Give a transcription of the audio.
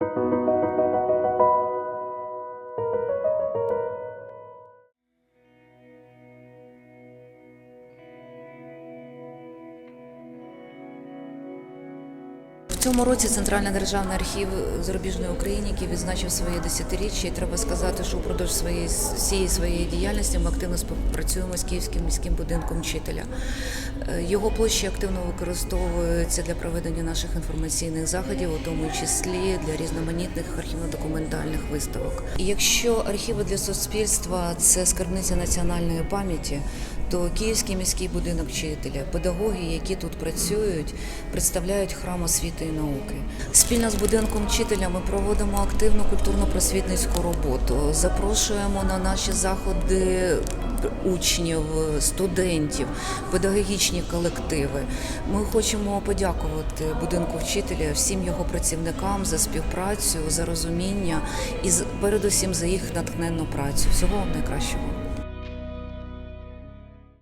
Thank you. Цьому році Центральний державний архів зарубіжної України, який відзначив своє десятиріччя, і треба сказати, що впродовж своєї всієї своєї діяльності ми активно співпрацюємо з Київським міським будинком вчителя. Е, Його площі активно використовуються для проведення наших інформаційних заходів, у тому числі для різноманітних архівно-документальних виставок. І якщо архіви для суспільства це скарбниця національної пам'яті, то Київський міський будинок вчителя, педагоги, які тут працюють, представляють храм освіти і науки. Спільно з будинком вчителя ми проводимо активну культурно-просвітницьку роботу. Запрошуємо на наші заходи учнів, студентів, педагогічні колективи. Ми хочемо подякувати будинку вчителя всім його працівникам за співпрацю, за розуміння і передусім за їх натхненну працю. Всього вам найкращого.